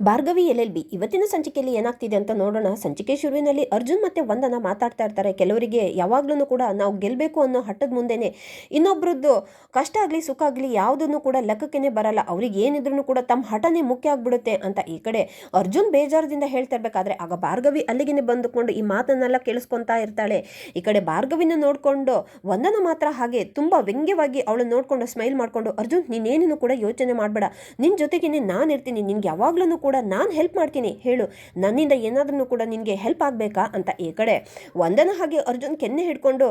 Bhargavi L L B, ಇವತ್ತಿನ ಸಂಚಿಕೆಯಲ್ಲಿ ಏನಾಗ್ತಿದೆ ಅಂತ ನೋಡೋಣ. ಸಂಚಿಕೆ ಶುರುವಿನಲ್ಲಿ ಅರ್ಜುನ್ ಮತ್ತೆ ವಂದನ ಮಾತಾಡ್ತಾ ಇರ್ತಾರೆ. ಕೆಲವರಿಗೆ ಯಾವಾಗ್ಲೂ ಕೂಡ ನಾವು ಗೆಲ್ಲಬೇಕು ಅನ್ನೋ ಹಠದ ಮುಂದೆನೆ ಇನ್ನೊಬ್ರದ್ದು ಕಷ್ಟ ಆಗಲಿ ಸುಖ ಆಗಲಿ ಯಾವುದನ್ನು ಕೂಡ ಲೆಕ್ಕಕ್ಕೆ ಬರಲ್ಲ. ಅವ್ರಿಗೆ ಏನಿದ್ರು ಕೂಡ ತಮ್ಮ ಹಠನೇ ಮುಖ್ಯ ಆಗ್ಬಿಡುತ್ತೆ ಅಂತ ಈ ಕಡೆ ಅರ್ಜುನ್ ಬೇಜಾರದಿಂದ ಹೇಳ್ತಾ ಇರ್ಬೇಕಾದ್ರೆ ಆಗ ಭಾರ್ಗವಿ ಅಲ್ಲಿಗೆ ಬಂದುಕೊಂಡು ಈ ಮಾತನ್ನೆಲ್ಲ ಕೇಳಿಸ್ಕೊತಾ ಇರ್ತಾಳೆ. ಈ ಕಡೆ ಭಾರ್ಗವಿನ ನೋಡ್ಕೊಂಡು ವಂದನ ಮಾತ್ರ ಹಾಗೆ ತುಂಬಾ ವ್ಯಂಗ್ಯವಾಗಿ ಅವಳು ನೋಡ್ಕೊಂಡು ಸ್ಮೈಲ್ ಮಾಡ್ಕೊಂಡು, ಅರ್ಜುನ್ ನೀನೇನೇನು ಕೂಡ ಯೋಚನೆ ಮಾಡಬೇಡ. ನಿನ್ನ ಜೊತೆಗೇನೆ ನಾನು ಇರ್ತೀನಿ. ನಿನ್ಗೆ ಯಾವಾಗ್ಲೂ ಕೂಡ ನಾನು ಹೆಲ್ಪ್ ಮಾಡ್ತೀನಿ. ಹೇಳು, ನನ್ನಿಂದ ಏನಾದ್ರೂ ಕೂಡ ನಿನಗೆ ಹೆಲ್ಪ್ ಆಗಬೇಕಾ ಅಂತ ಈ ಕಡೆ. ವಂದನ ಹಾಗೆ ಅರ್ಜುನ್ ಕೆನ್ನೆ ಹಿಡ್ಕೊಂಡು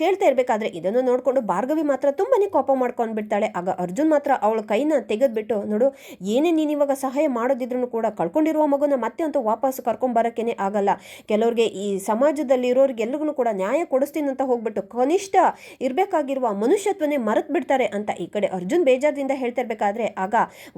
ಕೇಳ್ತಾ ಇರಬೇಕಾದ್ರೆ ಇದನ್ನು ನೋಡಿಕೊಂಡು ಭಾರ್ಗವಿ ಮಾತ್ರ ತುಂಬಾನೇ ಕೋಪ ಮಾಡ್ಕೊಂಡು ಬಿಡ್ತಾಳೆ ಆಗ ಅರ್ಜುನ್ ಮಾತ್ರ ಅವಳ ಕೈನ ತೆಗೆದ್ಬಿಟ್ಟು, ನೋಡು, ಏನೇ ನೀನು ಇವಾಗ ಸಹಾಯ ಮಾಡೋದಿದ್ರು ಕೂಡ ಕಳ್ಕೊಂಡಿರುವ ಮಗುನ ಮತ್ತೆ ಅಂತೂ ವಾಪಸ್ ಕರ್ಕೊಂಬರಕ್ಕೇನೆ ಆಗಲ್ಲ. ಕೆಲವ್ರಿಗೆ ಈ ಸಮಾಜದಲ್ಲಿ ಇರೋರಿಗೆಲ್ಲರಿಗೂ ಕೂಡ ನ್ಯಾಯ ಕೊಡಿಸ್ತೀನಿ ಅಂತ ಹೋಗ್ಬಿಟ್ಟು ಕನಿಷ್ಠ ಇರಬೇಕಾಗಿರುವ ಮನುಷ್ಯತ್ವನೇ ಮರೆತು ಬಿಡ್ತಾರೆ ಅಂತ ಈ ಕಡೆ ಅರ್ಜುನ್ ಬೇಜಾರದಿಂದ ಹೇಳ್ತಾ ಇರ್ಬೇಕಾದ್ರೆ, ಆಗ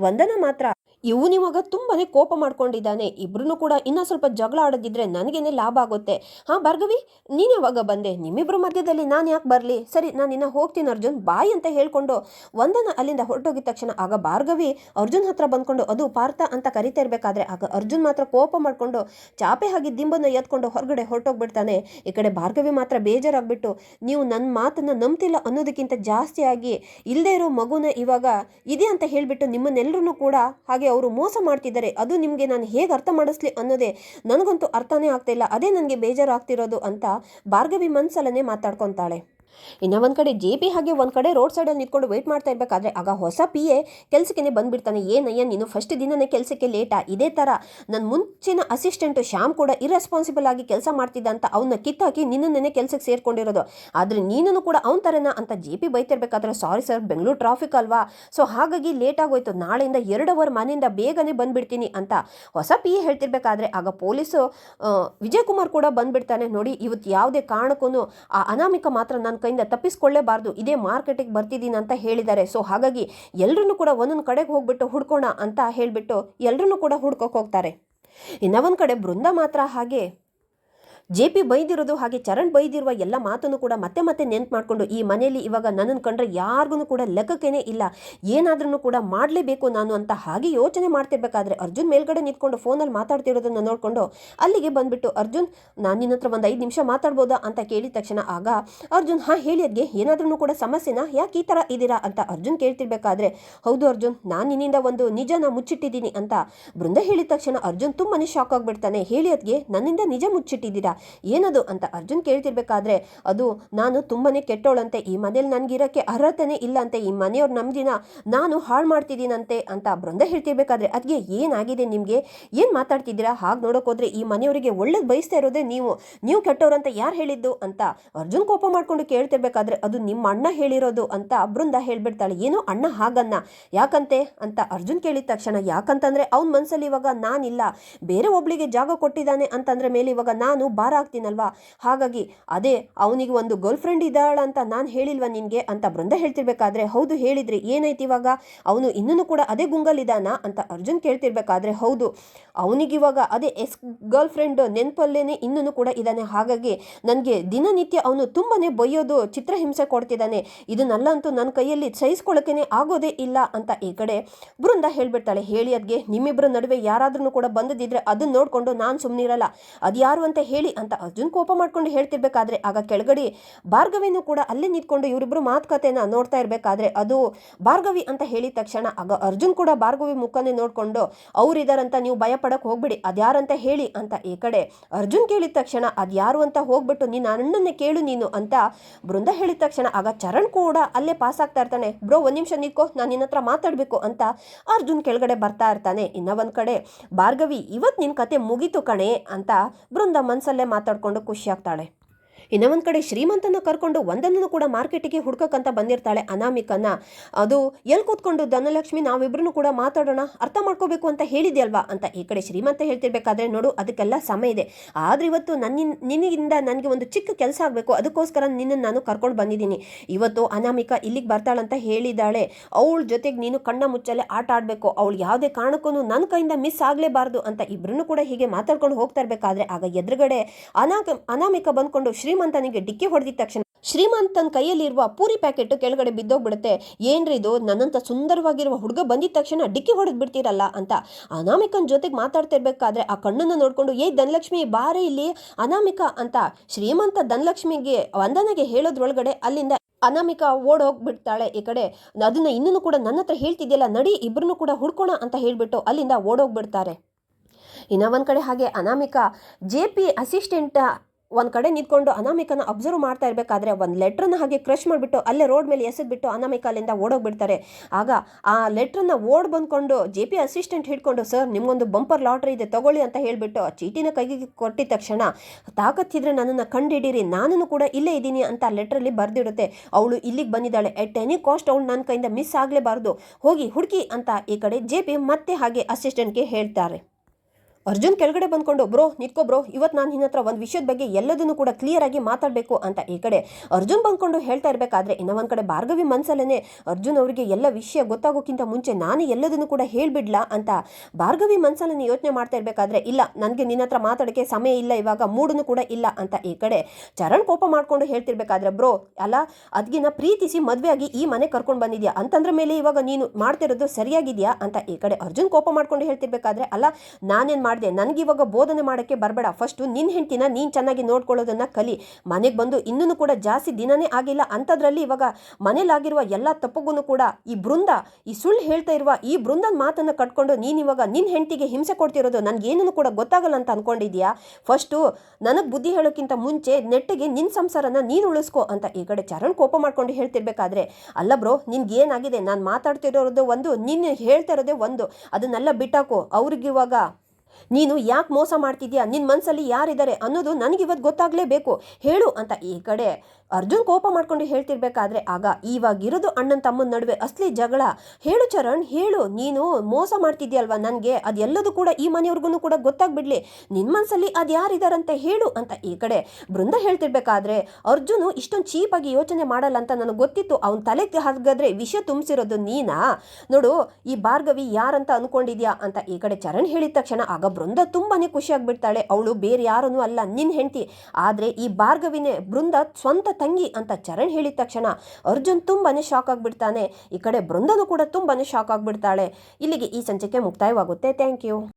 ವಂದನ ಮಾತ್ರ ಇವನಿವಾಗ ತುಂಬಾ ಕೋಪ ಮಾಡ್ಕೊಂಡಿದ್ದಾನೆ. ಇಬ್ಬರೂ ಕೂಡ ಇನ್ನೂ ಸ್ವಲ್ಪ ಜಗಳ ಆಡೋದಿದ್ರೆ ನನಗೇನೆ ಲಾಭ ಆಗುತ್ತೆ. ಹಾ, ಭಾರ್ಗವಿ, ನೀನು ಯಾವಾಗ ಬಂದೆ? ನಿಮ್ಮಿಬ್ಬರ ಮಧ್ಯದಲ್ಲಿ ನಾನು ಯಾಕೆ ಬರಲಿ? ಸರಿ, ನಾನು ನಿನ್ನ ಹೋಗ್ತೀನಿ ಅರ್ಜುನ್. ಬಾಯ್ ಅಂತ ಹೇಳ್ಕೊಂಡು ವಂದನ ಅಲ್ಲಿಂದ ಹೊರಟೋಗಿದ ತಕ್ಷಣ ಆಗ ಭಾರ್ಗವಿ ಅರ್ಜುನ್ ಹತ್ರ ಬಂದ್ಕೊಂಡು, ಅದು ಪಾರ್ಥ ಅಂತ ಕರಿತಾ ಇರಬೇಕಾದ್ರೆ ಆಗ ಅರ್ಜುನ್ ಮಾತ್ರ ಕೋಪ ಮಾಡಿಕೊಂಡು ಚಾಪೆ ಹಾಗೆ ದಿಂಬನ್ನು ಎತ್ಕೊಂಡು ಹೊರಗಡೆ ಹೊರಟೋಗ್ಬಿಡ್ತಾನೆ. ಈ ಕಡೆ ಭಾರ್ಗವಿ ಮಾತ್ರ ಬೇಜಾರಾಗ್ಬಿಟ್ಟು, ನೀವು ನನ್ನ ಮಾತನ್ನು ನಂಬ್ತಿಲ್ಲ ಅನ್ನೋದಕ್ಕಿಂತ ಜಾಸ್ತಿಯಾಗಿ ಇಲ್ಲದೆ ಇರೋ ಮಗುನ ಇವಾಗ ಇದೆ ಅಂತ ಹೇಳಿಬಿಟ್ಟು ನಿಮ್ಮನ್ನೆಲ್ಲರೂ ಕೂಡ ಹಾಗೆ ಅವರು ಮೋಸ ಮಾಡ್ತಿದ್ದಾರೆ, ಅದು ನಿಮಗೆ ನಾನು ಹೇಗೆ ಅರ್ಥ ಮಾಡಿಸ್ಲಿ ಅನ್ನೋದೇ ನನಗಂತೂ ಅರ್ಥನೇ ಆಗ್ತಾ ಇಲ್ಲ. ಅದೇ ನನಗೆ ಬೇಜಾರಾಗ್ತಿರೋದು ಅಂತ ಭಾರ್ಗವಿ ಮನ್ಸಲ್ಲೇ ಮಾತಾಡ್ಕೊತಾಳೆ. ಇನ್ನು ಒಂದು ಕಡೆ ಜೆ ಪಿ ಹಾಗೆ ಒಂದು ಕಡೆ ರೋಡ್ ಸೈಡಲ್ಲಿ ನಿಂತ್ಕೊಂಡು ವೆಯ್ಟ್ ಮಾಡ್ತಾ ಇರಬೇಕಾದ್ರೆ ಆಗ ಹೊಸ ಪಿ ಎ ಕೆಲಸಕ್ಕೆ ಬಂದುಬಿಡ್ತಾನೆ. ಏನಯ್ಯ ನೀನು ಫಸ್ಟ್ ದಿನನೇ ಕೆಲಸಕ್ಕೆ ಲೇಟಾ ಇದೇ ಥರ ನನ್ನ ಮುಂಚಿನ ಅಸಿಸ್ಟೆಂಟು ಶ್ಯಾಮ್ ಕೂಡ ಇರೆಸ್ಪಾನ್ಸಿಬಲ್ ಆಗಿ ಕೆಲಸ ಮಾಡ್ತಿದ್ದ ಅಂತ ಅವನ್ನ ಕಿತ್ತಾಕಿ ನಿನ್ನನ್ನೇ ಕೆಲಸಕ್ಕೆ ಸೇರ್ಕೊಂಡಿರೋದು. ಆದರೆ ನೀನು ಕೂಡ ಅವನ ಥರನ ಅಂತ ಜೆ ಪಿ ಬೈತಿರ್ಬೇಕಾದ್ರೆ ಸಾರಿ ಸರ್ ಬೆಂಗಳೂರು ಟ್ರಾಫಿಕ್ ಅಲ್ವಾ? ಸೊ ಹಾಗಾಗಿ ಲೇಟ್ ಆಗೋಯ್ತು. ನಾಳೆಯಿಂದ ಎರಡು ಅವರ್ ಮನೆಯಿಂದ ಬೇಗನೆ ಬಂದ್ಬಿಡ್ತೀನಿ ಅಂತ ಹೊಸ ಪಿ ಎ ಹೇಳ್ತಿರ್ಬೇಕಾದ್ರೆ ಆಗ ಪೊಲೀಸು ವಿಜಯ್ ಕುಮಾರ್ ಕೂಡ ಬಂದುಬಿಡ್ತಾನೆ. ನೋಡಿ ಇವತ್ತು ಯಾವುದೇ ಕಾರಣಕ್ಕೂ ಆ ಅನಾಮಿಕ ಮಾತ್ರ ನನ್ನ ಕೈಯಿಂದ ತಪ್ಪಿಸ್ಕೊಳ್ಳೇಬಾರ್ದು. ಇದೇ ಮಾರ್ಕೆಟಿಗೆ ಬರ್ತಿದ್ದೀನಿ ಅಂತ ಹೇಳಿದ್ದಾರೆ. ಸೊ ಹಾಗಾಗಿ ಎಲ್ಲರೂ ಕೂಡ ಒಂದೊಂದು ಕಡೆಗೆ ಹೋಗ್ಬಿಟ್ಟು ಹುಡ್ಕೋಣ ಅಂತ ಹೇಳಿಬಿಟ್ಟು ಎಲ್ಲರೂ ಕೂಡ ಹುಡ್ಕೋಕೆ ಹೋಗ್ತಾರೆ. ಇನ್ನೊಂದು ಕಡೆ ಬೃಂದ ಮಾತ್ರ ಹಾಗೆ ಜೆ ಪಿ ಬೈದಿರೋದು ಹಾಗೆ ಚರಣ್ ಬೈದಿರುವ ಎಲ್ಲ ಮಾತನ್ನು ಕೂಡ ಮತ್ತೆ ಮತ್ತೆ ನೆನ್ಪು ಮಾಡಿಕೊಂಡು ಈ ಮನೆಯಲ್ಲಿ ಇವಾಗ ನನ್ನನ್ನು ಕಂಡ್ರೆ ಯಾರಿಗೂ ಕೂಡ ಲೆಕ್ಕಕ್ಕೇನೆ ಇಲ್ಲ. ಏನಾದ್ರೂ ಕೂಡ ಮಾಡಲೇಬೇಕು ನಾನು ಅಂತ ಹಾಗೆ ಯೋಚನೆ ಮಾಡ್ತಿರ್ಬೇಕಾದ್ರೆ ಅರ್ಜುನ್ ಮೇಲ್ಗಡೆ ನಿಂತ್ಕೊಂಡು ಫೋನಲ್ಲಿ ಮಾತಾಡ್ತಿರೋದನ್ನು ನೋಡಿಕೊಂಡು ಅಲ್ಲಿಗೆ ಬಂದ್ಬಿಟ್ಟು, ಅರ್ಜುನ್, ನಾನು ನಿನ್ನ ಹತ್ರ ಒಂದು ಐದು ನಿಮಿಷ ಮಾತಾಡ್ಬೋದಾ? ಅಂತ ಕೇಳಿದ ತಕ್ಷಣ ಆಗ, ಅರ್ಜುನ್, ಹಾಂ ಹೇಳಿದ್ಗೆ ಏನಾದ್ರೂ ಕೂಡ ಸಮಸ್ಯೆನಾ? ಯಾಕೆ ಈ ಥರ ಇದ್ದೀರಾ? ಅಂತ ಅರ್ಜುನ್ ಕೇಳ್ತಿರ್ಬೇಕಾದ್ರೆ, ಹೌದು ಅರ್ಜುನ್, ನಾನು ನಿನ್ನಿಂದ ಒಂದು ನಿಜನ ಮುಚ್ಚಿಟ್ಟಿದ್ದೀನಿ ಅಂತ ಬೃಂದ ಹೇಳಿದ ತಕ್ಷಣ ಅರ್ಜುನ್ ತುಂಬಾ ಶಾಕ್ ಆಗಿಬಿಡ್ತಾನೆ. ಹೇಳಿದ್ಗೆ ನನ್ನಿಂದ ನಿಜ ಮುಚ್ಚಿಟ್ಟಿದ್ದೀರಾ? ಏನದು ಅಂತ ಅರ್ಜುನ್ ಕೇಳ್ತಿರ್ಬೇಕಾದ್ರೆ, ಅದು ನಾನು ತುಂಬಾನೇ ಕೆಟ್ಟೋಳಂತೆ, ಈ ಮನೇಲಿ ನನಗಿರೋಕ್ಕೆ ಅರ್ಹತೆನೇ ಇಲ್ಲ ಅಂತೆ ಈ ಮನೆಯವ್ರ ನಮ್ದಿನ ನಾನು ಹಾಳು ಮಾಡ್ತಿದ್ದೀನಂತೆ ಅಂತ ಬೃಂದ ಹೇಳ್ತಿರ್ಬೇಕಾದ್ರೆ ಅದಕ್ಕೆ ಏನಾಗಿದೆ ನಿಮಗೆ? ಏನು ಮಾತಾಡ್ತಿದ್ದೀರಾ? ಹಾಗೆ ನೋಡೋಕೆ ಹೋದ್ರೆ ಈ ಮನೆಯವರಿಗೆ ಒಳ್ಳೇದು ಬಯಸ್ತಾ ಇರೋದೇ ನೀವು. ನೀವು ಕೆಟ್ಟವ್ರಂತ ಯಾರು ಹೇಳಿದ್ದು? ಅಂತ ಅರ್ಜುನ್ ಕೋಪ ಮಾಡ್ಕೊಂಡು ಕೇಳ್ತಿರ್ಬೇಕಾದ್ರೆ, ಅದು ನಿಮ್ಮ ಅಣ್ಣ ಹೇಳಿರೋದು ಅಂತ ಬೃಂದ ಹೇಳ್ಬಿಡ್ತಾಳೆ, ಏನೋ ಅಣ್ಣ ಹಾಗನ್ನ. ಯಾಕಂತೆ? ಅಂತ ಅರ್ಜುನ್ ಕೇಳಿದ ತಕ್ಷಣ, ಯಾಕಂತಂದ್ರೆ ಅವ್ನ ಮನಸ್ಸಲ್ಲಿ ಇವಾಗ ನಾನಿಲ್ಲ. ಬೇರೆ ಒಬ್ಳಿಗೆ ಜಾಗ ಕೊಟ್ಟಿದ್ದಾನೆ ಅಂತಂದ್ರೆ ಮೇಲೆ ಇವಾಗ ನಾನು ಭಾರ ಆಗ್ತೀನಲ್ವಾ? ಹಾಗಾಗಿ ಅದೇ, ಅವನಿಗೆ ಒಂದು ಗರ್ಲ್ ಫ್ರೆಂಡ್ ಇದ್ದಾಳ ಅಂತ ನಾನು ಹೇಳಿಲ್ವಾ ನಿನಗೆ ಅಂತ ಬೃಂದ ಹೇಳ್ತಿರ್ಬೇಕಾದ್ರೆ, ಹೌದು ಹೇಳಿದರೆ ಏನಾಯ್ತು ಇವಾಗ? ಅವನು ಇನ್ನೂ ಕೂಡ ಅದೇ ಗುಂಗಲ್ಲಿದ್ದಾನಾ ಅಂತ ಅರ್ಜುನ್ ಕೇಳ್ತಿರ್ಬೇಕಾದ್ರೆ, ಹೌದು. ಅವನಿಗಿವಾಗ ಅದೇ ಎಸ್ ಗರ್ಲ್ ಫ್ರೆಂಡ್ ನೆನಪಲ್ಲೇನೆ ಇನ್ನೂ ಕೂಡ ಇದ್ದಾನೆ ಹಾಗಾಗಿ ನನಗೆ ದಿನನಿತ್ಯ ಅವನು ತುಂಬಾ ಬೈಯೋದು, ಚಿತ್ರಹಿಂಸೆ ಕೊಡ್ತಿದ್ದಾನೆ ಇದನ್ನಲ್ಲಂತೂ ನನ್ನ ಕೈಯಲ್ಲಿ ಸಹಿಸ್ಕೊಳ್ಳೋಕೆ ಆಗೋದೇ ಇಲ್ಲ ಅಂತ ಈ ಕಡೆ ಬೃಂದ ಹೇಳ್ಬಿಡ್ತಾಳೆ. ಹೇಳಿ ಅದ್ಗೆ ನಿಮ್ಮಿಬ್ಬರ ನಡುವೆ ಯಾರಾದ್ರೂ ಕೂಡ ಬಂದದಿದ್ರೆ ಅದನ್ನ ನೋಡಿಕೊಂಡು ನಾನು ಸುಮ್ಮನಿರಲ್ಲ ಅದು ಯಾರು ಅಂತ ಹೇಳಿ ಅಂತ ಅರ್ಜುನ್ ಕೋಪ ಮಾಡ್ಕೊಂಡು ಹೇಳ್ತಿರ್ಬೇಕಾದ್ರೆ ಆಗ ಕೆಳಗಡೆ ಭಾರ್ಗವಿನೂ ಕೂಡ ಅಲ್ಲೇ ನಿಂತ್ಕೊಂಡು ಇವರಿಬ್ಬರು ಮಾತುಕತೆನ ನೋಡ್ತಾ ಇರಬೇಕಾದ್ರೆ ಅದು ಭಾರ್ಗವಿ ಅಂತ ಹೇಳಿದ ತಕ್ಷಣ ಆಗ ಅರ್ಜುನ್ ಕೂಡ ಭಾರ್ಗವಿ ಮುಖನೇ ನೋಡ್ಕೊಂಡು ಅವ್ರಿದಾರಂತ ನೀವು ಭಯ ಪಡಕ್ಕೆ ಹೋಗ್ಬಿಡಿ ಅದ್ಯಾರಂತ ಹೇಳಿ ಅಂತ ಈ ಕಡೆ ಅರ್ಜುನ್ ಕೇಳಿದ ತಕ್ಷಣ ಅದ್ಯಾರು ಅಂತ ಹೋಗ್ಬಿಟ್ಟು ನೀನು ಅಣ್ಣನ್ನೇ ಕೇಳು ನೀನು ಅಂತ ಬೃಂದ ಹೇಳಿದ ತಕ್ಷಣ ಆಗ ಚರಣ್ ಕೂಡ ಅಲ್ಲೇ ಪಾಸ್ ಆಗ್ತಾ ಇರ್ತಾನೆ, ಬ್ರೋ ಒಂದು ನಿಮಿಷ ನಿಂತ್ಕೋ, ನಾನು ನಿನ್ನ ಹತ್ರ ಮಾತಾಡ್ಬೇಕು ಅಂತ ಅರ್ಜುನ್ ಕೆಳಗಡೆ ಬರ್ತಾ ಇರ್ತಾನೆ. ಇನ್ನ ಒಂದ್ ಕಡೆ, ಭಾರ್ಗವಿ ಇವತ್ತು ನಿನ್ ಕತೆ ಮುಗೀತು ಕಣೆ ಅಂತ ಬೃಂದ ಮನ್ಸಲ್ಲೇ ಮಾತಾಡ್ಕೊಂಡು ಖುಷಿ ಆಗ್ತಾಳೆ ಇನ್ನ ಒಂದು ಕಡೆ ಶ್ರೀಮಂತನ ಕರ್ಕೊಂಡು ಒಂದನ್ನು ಕೂಡ ಮಾರ್ಕೆಟಿಗೆ ಹುಡ್ಕಕ್ಕಂತ ಬಂದಿರ್ತಾಳೆ ಅನಾಮಿಕನ. ಅದು ಎಲ್ಲಿ ಕೂತ್ಕೊಂಡು ಧನಲಕ್ಷ್ಮಿ ನಾವಿಬ್ರು ಕೂಡ ಮಾತಾಡೋಣ, ಅರ್ಥ ಮಾಡ್ಕೋಬೇಕು ಅಂತ ಹೇಳಿದ್ಯಲ್ವಾ? ಅಂತ ಈ ಕಡೆ ಶ್ರೀಮಂತ ಹೇಳ್ತಿರ್ಬೇಕಾದ್ರೆ ನೋಡು, ಅದಕ್ಕೆಲ್ಲ ಸಮಯ ಇದೆ. ಆದ್ರೆ ಇವತ್ತು ನನ್ನ, ನಿನ್ನಿಂದ ನನಗೆ ಒಂದು ಚಿಕ್ಕ ಕೆಲಸ ಆಗಬೇಕು. ಅದಕ್ಕೋಸ್ಕರ ನಿನ್ನನ್ನು ನಾನು ಕರ್ಕೊಂಡು ಬಂದಿದ್ದೀನಿ. ಇವತ್ತು ಅನಾಮಿಕ ಇಲ್ಲಿಗೆ ಬರ್ತಾಳಂತ ಹೇಳಿದಾಳೆ. ಅವಳ ಜೊತೆಗೆ ನೀನು ಕಣ್ಣ ಮುಚ್ಚಲೆ ಆಟ ಆಡಬೇಕು. ಅವಳು ಯಾವುದೇ ಕಾರಣಕ್ಕೂ ನನ್ನ ಕೈಯಿಂದ ಮಿಸ್ ಆಗಲೇಬಾರ್ದು ಅಂತ ಇಬ್ಬರನ್ನು ಕೂಡ ಹೀಗೆ ಮಾತಾಡ್ಕೊಂಡು ಹೋಗ್ತಾ ಇರ್ಬೇಕಾದ್ರೆ ಆಗ ಎದುರುಗಡೆ ಅನಾಕ ಅನಾಮಿಕ ಬಂದ್ಕೊಂಡು ಶ್ರೀಮಂತನಿಗೆ ಡಿಕ್ಕಿ ಹೊಡೆದ ತಕ್ಷಣ ಶ್ರೀಮಂತನ ಕೈಯಲ್ಲಿರುವ ಪೂರಿ ಪ್ಯಾಕೆಟ್ ಕೆಳಗಡೆ ಬಿದ್ದೋಗ್ಬಿಡುತ್ತೆ. ಏನ್ರಿ ಇದು? ನನ್ನಂತ ಸುಂದರವಾಗಿರುವ ಹುಡುಗ ಬಂದಿದ ತಕ್ಷಣ ಡಿಕ್ಕಿ ಹೊಡೆದು ಬಿಡ್ತೀರಲ್ಲ ಅಂತ. ಅನಾಮಿಕನ್ ಜೊತೆಗೆ ಮಾತಾಡ್ತಿರ್ಬೇಕಾದ್ರೆ ಆ ಕಣ್ಣನ್ನು ನೋಡ್ಕೊಂಡು ಏ ಧನಲಕ್ಷ್ಮಿ, ಬಾರೆ ಇಲ್ಲಿ. ಅನಾಮಿಕ ಅಂತ ಶ್ರೀಮಂತ ಧನಲಕ್ಷ್ಮಿಗೆ ವಂದನೆಗೆ ಹೇಳೋದ್ರೊಳಗಡೆ ಅಲ್ಲಿಂದ ಅನಾಮಿಕ ಓಡೋಗ್ಬಿಡ್ತಾಳೆ ಈ ಕಡೆ. ಅದನ್ನ ಇನ್ನೂ ಕೂಡ ನನ್ನ ಹತ್ರ ಹೇಳ್ತಿದ್ಯಲ್ಲ, ನಡಿ ಇಬ್ಬರನ್ನು ಕೂಡ ಹುಡ್ಕೋಣ ಅಂತ ಹೇಳ್ಬಿಟ್ಟು ಅಲ್ಲಿಂದ ಓಡೋಗ್ಬಿಡ್ತಾರೆ. ಇನ್ನ ಒಂದ್ ಕಡೆ ಹಾಗೆ ಅನಾಮಿಕ ಜೆ ಪಿ ಅಸಿಸ್ಟೆಂಟ್ ಒಂದ್ ಕಡೆ ನಿಂತ್ಕೊಂಡು ಅನಾಮಿಕನ ಅಬ್ಸರ್ವ್ ಮಾಡ್ತಾ ಇರಬೇಕಾದ್ರೆ ಒಂದು ಲೆಟ್ರನ್ನ ಹಾಗೆ ಕ್ರಶ್ ಮಾಡಿಬಿಟ್ಟು ಅಲ್ಲೇ ರೋಡ್ ಮೇಲೆ ಎಸೆದ್ಬಿಟ್ಟು ಅನಾಮಿಕ ಅಲ್ಲಿಂದ ಓಡೋಗ್ಬಿಡ್ತಾರೆ. ಆಗ ಆ ಲೆಟ್ರನ್ನ ಓಡ್ ಬಂದ್ಕೊಂಡು ಜೆ ಪಿ ಅಸಿಸ್ಟೆಂಟ್ ಹಿಡ್ಕೊಂಡು ಸರ್ ನಿಮಗೊಂದು ಬಂಪರ್ ಲಾಟ್ರಿ ಇದೆ, ತಗೊಳ್ಳಿ ಅಂತ ಹೇಳಿಬಿಟ್ಟು ಆ ಚೀಟಿನ ಕೈಗೆ ಕೊಟ್ಟಿದ ತಕ್ಷಣ ತಾಕತ್ತಿದ್ರೆ ನನ್ನನ್ನು ಕಂಡಿಡೀರಿ ನಾನು ಕೂಡ ಇಲ್ಲೇ ಇದ್ದೀನಿ ಅಂತ ಲೆಟ್ರಲ್ಲಿ ಬರೆದಿಡುತ್ತೆ. ಅವಳು ಇಲ್ಲಿಗೆ ಬಂದಿದ್ದಾಳೆ. ಎಟ್ ಎನಿ ಕಾಸ್ಟ್ ಅವಳು ನನ್ನ ಕೈಯಿಂದ ಮಿಸ್ ಆಗಲೇಬಾರ್ದು. ಹೋಗಿ ಹುಡುಕಿ ಅಂತ ಈ ಕಡೆ ಜೆ ಪಿ ಮತ್ತೆ ಹಾಗೆ ಅಸಿಸ್ಟೆಂಟ್ಗೆ ಹೇಳ್ತಾರೆ. ಅರ್ಜುನ್ ಕೆಳಗಡೆ ಬಂದ್ಕೊಂಡು, ಬ್ರೋ, ನಿತ್ಕೋ ಬ್ರೋ ಇವತ್ತು ನಾನು ನಿನ್ನ ಹತ್ರ ಒಂದು ವಿಷಯದ ಬಗ್ಗೆ ಎಲ್ಲದನ್ನು ಕೂಡ ಕ್ಲಿಯರ್ ಆಗಿ ಮಾತಾಡಬೇಕು ಅಂತ ಈ ಕಡೆ ಅರ್ಜುನ್ ಬಂದ್ಕೊಂಡು ಹೇಳ್ತಾ ಇರಬೇಕಾದ್ರೆ ಇನ್ನ ಒಂದು ಕಡೆ ಭಾರ್ಗವಿ ಮನ್ಸಲ್ಲೇ ಅರ್ಜುನ್ ಅವರಿಗೆ ಎಲ್ಲ ವಿಷಯ ಗೊತ್ತಾಗೋಕ್ಕಿಂತ ಮುಂಚೆ ನಾನು ಎಲ್ಲದನ್ನು ಕೂಡ ಹೇಳಿಬಿಡ್ಲಾ ಅಂತ ಭಾರ್ಗವಿ ಮನ್ಸಲ್ಲೇ ಯೋಚನೆ ಮಾಡ್ತಾ ಇರಬೇಕಾದ್ರೆ, ಇಲ್ಲ, ನನಗೆ ನಿನ್ನ ಹತ್ರ ಮಾತಾಡೋಕ್ಕೆ ಸಮಯ ಇಲ್ಲ, ಇವಾಗ ಮೂಡನ್ನು ಕೂಡ ಇಲ್ಲ ಅಂತ ಈ ಕಡೆ ಚರಣ್ ಕೋಪ ಮಾಡ್ಕೊಂಡು ಹೇಳ್ತಿರ್ಬೇಕಾದ್ರೆ, ಬ್ರೋ, ಅಲ್ಲ ಅದ್ಗಿನ ಪ್ರೀತಿಸಿ ಮದುವೆ ಆಗಿ ಈ ಮನೆ ಕರ್ಕೊಂಡು ಬಂದಿದ್ಯಾ? ಅಂತಂದ್ರ ಮೇಲೆ ಇವಾಗ ನೀನು ಮಾಡ್ತಿರೋದು ಸರಿಯಾಗಿದೆಯಾ? ಅಂತ ಈ ಕಡೆ ಅರ್ಜುನ್ ಕೋಪ ಮಾಡ್ಕೊಂಡು ಹೇಳ್ತಿರ್ಬೇಕಾದ್ರೆ, ಅಲ್ಲ, ನಾನೇನು ಮಾಡಿದೆ. ನನಗೆ ಇವಾಗ ಬೋಧನೆ ಮಾಡೋಕ್ಕೆ ಬರಬೇಡ. ಫಸ್ಟು ನಿನ್ನ ಹೆಂಡ್ತಿನ ನೀನು ಚೆನ್ನಾಗಿ ನೋಡ್ಕೊಳ್ಳೋದನ್ನ ಕಲಿ. ಮನೆಗೆ ಬಂದು ಇನ್ನೂ ಕೂಡ ಜಾಸ್ತಿ ದಿನನೇ ಆಗಿಲ್ಲ. ಅಂಥದ್ರಲ್ಲಿ ಇವಾಗ ಮನೇಲಾಗಿರುವ ಎಲ್ಲ ತಪ್ಪುಗೂ ಕೂಡ ಈ ಬೃಂದ, ಈ ಸುಳ್ಳು ಹೇಳ್ತಾ ಇರುವ ಈ ಬೃಂದನ ಮಾತನ್ನು ಕಟ್ಕೊಂಡು ನೀನು ಇವಾಗ ನಿನ್ನ ಹೆಂಡ್ತಿಗೆ ಹಿಂಸೆ ಕೊಡ್ತಿರೋದು ನನಗೇನೂ ಕೂಡ ಗೊತ್ತಾಗಲ್ಲ ಅಂತ ಅಂದ್ಕೊಂಡಿದ್ಯಾ ಫಸ್ಟು ನನಗೆ ಬುದ್ಧಿ ಹೇಳೋಕ್ಕಿಂತ ಮುಂಚೆ ನೆಟ್ಟಿಗೆ ನಿನ್ನ ಸಂಸಾರನ ನೀನು ಉಳಿಸ್ಕೊ ಅಂತ ಈ ಕಡೆ ಚರಣ್ ಕೋಪ ಮಾಡ್ಕೊಂಡು ಹೇಳ್ತಿರ್ಬೇಕಾದ್ರೆ, ಅಲ್ಲ ಬ್ರೋ, ನಿನ್ಗೇನಾಗಿದೆ? ನಾನು ಮಾತಾಡ್ತಿರೋದು ಒಂದು ನೀನು ಹೇಳ್ತಾ ಇರೋದೇ ಒಂದು. ಅದನ್ನೆಲ್ಲ ಬಿಟ್ಟಾಕು. ಅವ್ರಿಗಿವಾಗ ನೀನು ಯಾಕೆ ಮೋಸ ಮಾಡ್ತಿದ್ಯಾ? ನಿನ್ನ ಮನಸ್ಸಲ್ಲಿ ಯಾರಿದ್ದಾರೆ ಅನ್ನೋದು ನನಗಿವತ್ತು ಗೊತ್ತಾಗಲೇಬೇಕು. ಹೇಳು ಅಂತ ಈ ಕಡೆ ಅರ್ಜುನ್ ಕೋಪ ಮಾಡ್ಕೊಂಡು ಹೇಳ್ತಿರ್ಬೇಕಾದ್ರೆ, ಆಗ ಇವಾಗಿರೋದು ಅಣ್ಣನ ತಮ್ಮನ ನಡುವೆ ಅಸ್ಲಿ ಜಗಳ. ಹೇಳು ಚರಣ್, ಹೇಳು. ನೀನು ಮೋಸ ಮಾಡ್ತಿದ್ಯಲ್ವಾ ನನಗೆ? ಅದೆಲ್ಲದೂ ಕೂಡ ಈ ಮನೆಯವ್ರಿಗೂ ಕೂಡ ಗೊತ್ತಾಗ್ಬಿಡ್ಲಿ. ನಿನ್ನ ಮನಸ್ಸಲ್ಲಿ ಅದು ಯಾರಿದ್ದಾರಂತೆ ಹೇಳು ಅಂತ ಈ ಕಡೆ ಬೃಂದ ಹೇಳ್ತಿರ್ಬೇಕಾದ್ರೆ, ಅರ್ಜುನು ಇಷ್ಟೊಂದು ಚೀಪಾಗಿ ಯೋಚನೆ ಮಾಡಲ್ಲ ಅಂತ ನನಗೆ ಗೊತ್ತಿತ್ತು. ಅವ್ನ ತಲೆಗೆ ಹಾಗಾದ್ರೆ ವಿಷಯ ತುಂಬಿಸಿರೋದು ನೀನಾ? ನೋಡು, ಈ ಭಾರ್ಗವಿ ಯಾರಂತ ಅನ್ಕೊಂಡಿದ್ಯಾ ಅಂತ ಈ ಕಡೆ ಚರಣ್ ಹೇಳಿದ ತಕ್ಷಣ ಆಗ ಬೃಂದ ತುಂಬಾನೇ ಖುಷಿಯಾಗ್ಬಿಡ್ತಾಳೆ. ಅವಳು ಬೇರೆ ಯಾರನ್ನೂ ಅಲ್ಲ ನಿನ್ನ ಹೆಂಡತಿ. ಆದರೆ ಈ ಭಾರ್ಗವಿನೇ, ಬೃಂದ ಸ್ವಂತ ತಂಗಿ ಅಂತ ಚರಣ್ ಹೇಳಿದ ತಕ್ಷಣ ಅರ್ಜುನ್ ತುಂಬಾ ಶಾಕ್ ಆಗಿಬಿಡ್ತಾನೆ. ಈ ಕಡೆ ಬೃಂದನು ಕೂಡ ತುಂಬಾ ಶಾಕ್ ಆಗಿಬಿಡ್ತಾಳೆ. ಇಲ್ಲಿಗೆ ಈ ಸಂಚಿಕೆ ಮುಕ್ತಾಯವಾಗುತ್ತೆ. Thank you